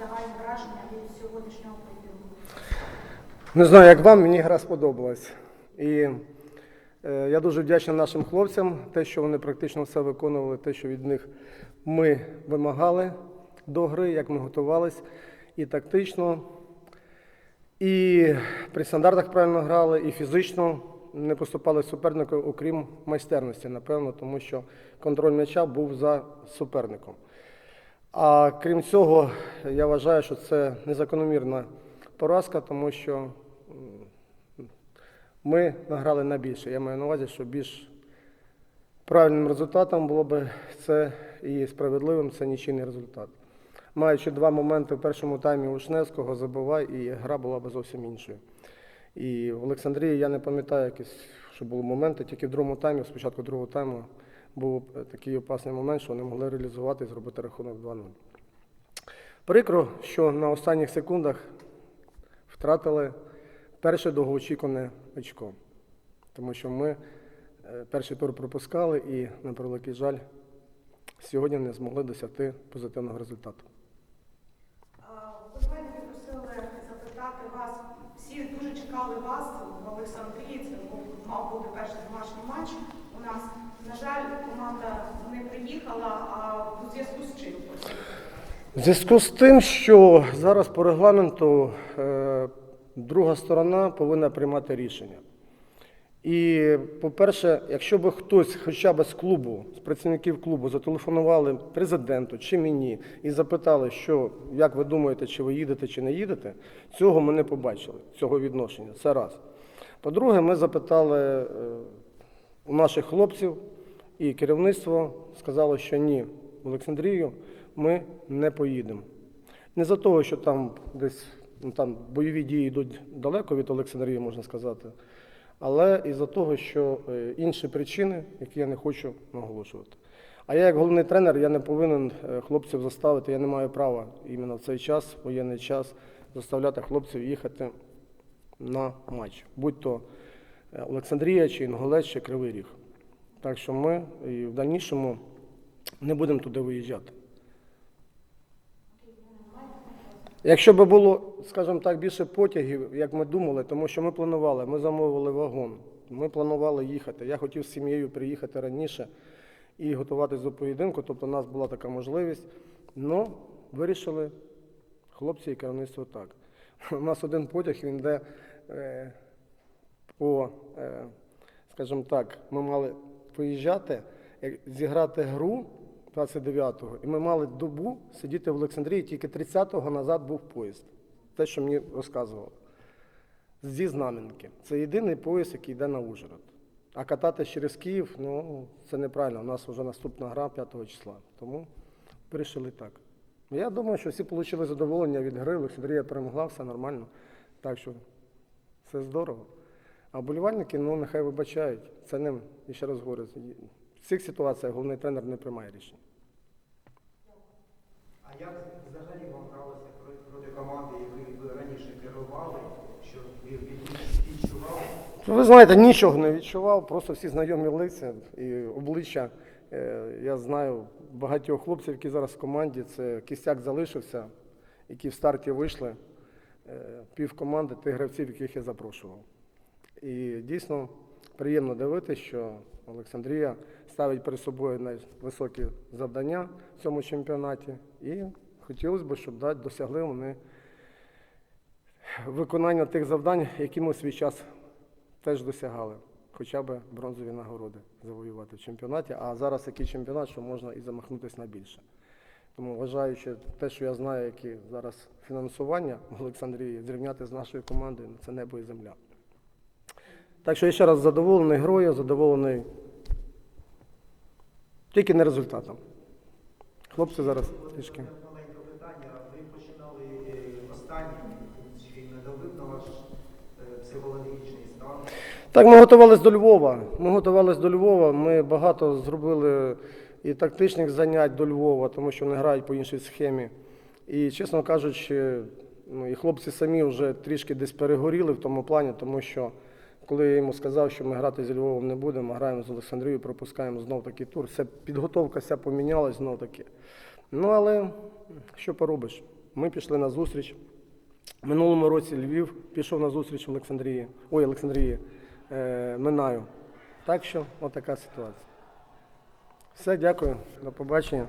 загальне враження від сьогоднішнього поділу? Не знаю, як вам, мені гра сподобалась. І е, я дуже вдячний нашим хлопцям, те, що вони практично все виконували, те, що від них ми вимагали до гри, як ми готувалися і тактично. І при стандартах правильно грали, і фізично не поступали суперники, окрім майстерності, напевно, тому що контроль м'яча був за суперником. А крім цього, я вважаю, що це незакономірна поразка, тому що ми награли на більше. Я маю на увазі, що більш правильним результатом було б це і справедливим це нічийний результат. Маючи два моменти в першому таймі у забивай, і гра була б зовсім іншою. І в Олександрії я не пам'ятаю, якісь, що були моменти, тільки в другому таймі, спочатку другого тайму, був е, такий опасний момент, що вони могли реалізувати і зробити рахунок 2-0. Прикро, що на останніх секундах втратили перше довгоочікуване очко. Тому що ми е, перший тур пропускали і, на превеликий жаль, сьогодні не змогли досягти позитивного результату. Вболівальники просили запитати вас. Всі дуже чекали вас в Олександрії. Це був мав бути перший домашній матч. У нас на жаль, команда не приїхала. А у зв'язку з чим? В зв'язку з тим, що зараз по регламенту е, друга сторона повинна приймати рішення. І, по-перше, якщо б хтось хоча б з клубу, з працівників клубу, зателефонували президенту чи мені і запитали, що як ви думаєте, чи ви їдете, чи не їдете, цього ми не побачили, цього відношення. Це раз. По-друге, ми запитали е, у наших хлопців, і керівництво сказало, що ні, в Олександрію ми не поїдемо. Не за того, що там десь ну, там бойові дії йдуть далеко від Олександрії, можна сказати, але і за того, що е, інші причини, які я не хочу наголошувати. А я, як головний тренер, я не повинен е, хлопців заставити, я не маю права іменно в цей час, воєнний час, заставляти хлопців їхати на матч, будь то Олександрія, чи Інгулець, чи Кривий Ріг. Так що ми і в дальнішому не будемо туди виїжджати. Якщо б було, скажімо так, більше потягів, як ми думали, тому що ми планували, ми замовили вагон, ми планували їхати. Я хотів з сім'єю приїхати раніше і готуватись до поєдинку, тобто у нас була така можливість. але вирішили хлопці і керівництво так. У нас один потяг, він йде е, по, е, скажімо так, ми мали виїжджати, зіграти гру 29-го, і ми мали добу сидіти в Олександрії, тільки 30-го назад був поїзд. Те, що мені розказували. Зі Знаменки. Це єдиний поїзд, який йде на Ужгород. А кататись через Київ, ну, це неправильно. У нас вже наступна гра 5 числа. Тому вирішили так. Я думаю, що всі отримали задоволення від гри. Олександрія перемогла, все нормально. Так що це здорово. А вболівальники, ну, нехай вибачають. Це ним, і ще раз говорю, в цих ситуаціях головний тренер не приймає рішення. А як взагалі вам гралося проти, команди, якою ви раніше керували, що ви від- відчували? Ви знаєте, нічого не відчував, просто всі знайомі лиця і обличчя. Е, Я знаю багатьох хлопців, які зараз в команді. Це кістяк залишився, які в старті вийшли. Е, Пів команди тих гравців, яких я запрошував. І дійсно приємно дивитися, що Олександрія ставить перед собою найвисокі завдання в цьому чемпіонаті. І хотілося б, щоб да, досягли вони виконання тих завдань, які ми в свій час теж досягали. Хоча б бронзові нагороди завоювати в чемпіонаті. А зараз який чемпіонат, що можна і замахнутися на більше. Тому вважаючи те, що я знаю, які зараз фінансування в Олександрії, зрівняти з нашою командою, ну, це небо і земля. Так що я ще раз задоволений грою, задоволений тільки не результатом. Хлопці зараз трішки. Маленьке. Ви починали останнім, чи не давив на ваш психологічний стан? Так, ми готувалися до Львова. Ми готувалися до Львова. Ми багато зробили і тактичних занять до Львова, тому що вони грають по іншій схемі. І, чесно кажучи, ну, і хлопці самі вже трішки десь перегоріли в тому плані, тому що коли я йому сказав, що ми грати зі Львовом не будемо, граємо з Олександрією, пропускаємо знов такий тур. Все, підготовка вся помінялась знов таки. Ну, але що поробиш? Ми пішли на зустріч. Минулому році Львів пішов на зустріч Олександрії. Ой, Олександрії, е, Минаю. Так що, отака ситуація. Все, дякую, до побачення.